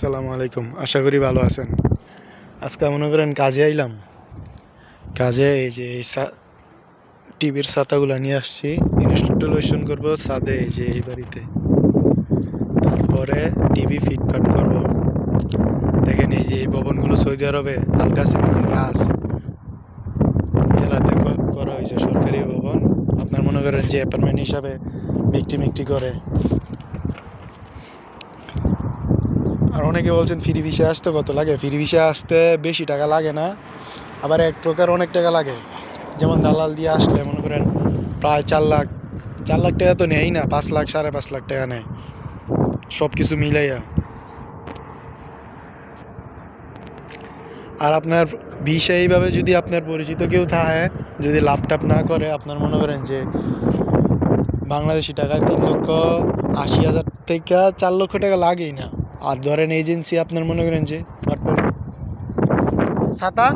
আসসালামু আলাইকুম। আশা করি ভালো আছেন। আজকে মনে করেন কাজে আইলাম। কাজে এই যে এই টিভির ছাতাগুলো নিয়ে আসছি। ইনস্টলেশন করব ছাদে এই যে এই বাড়িতে। তারপরে টিভি ফিটফাট করব। দেখেন এই যে এই ভবনগুলো সৌদি আরবে আলকা সিমেন্ট রাস জেলাতে করা হয়েছে সরকারি ভবন। আপনার মনে করেন যে অ্যাপার্টমেন্ট হিসাবে বিক্রি মিক্রি করে। আর অনেকে বলছেন ফ্রি ভিসা আসতে কত লাগে? ফ্রি ভিসা আসতে বেশি টাকা লাগে না, আবার এক প্রকার অনেক টাকা লাগে। যেমন দালাল দিয়ে আসলে মনে করেন প্রায় চার লাখ চার লাখ টাকা তো নেয়ই না, পাঁচ লাখ, সাড়ে পাঁচ লাখ টাকা নেয়। সব কিছু মিলাইয়া। আর আপনার ভিসা এইভাবে যদি আপনার পরিচিত কেউ থাকে, যদি ল্যাপটপ না করে, আপনার মনে করেন যে বাংলাদেশি টাকায় তিন লক্ষ আশি হাজার থেকে চার লক্ষ টাকা লাগেই না। আর ধরেন এজেন্সি আপনার মনে করেন যে? ছাতা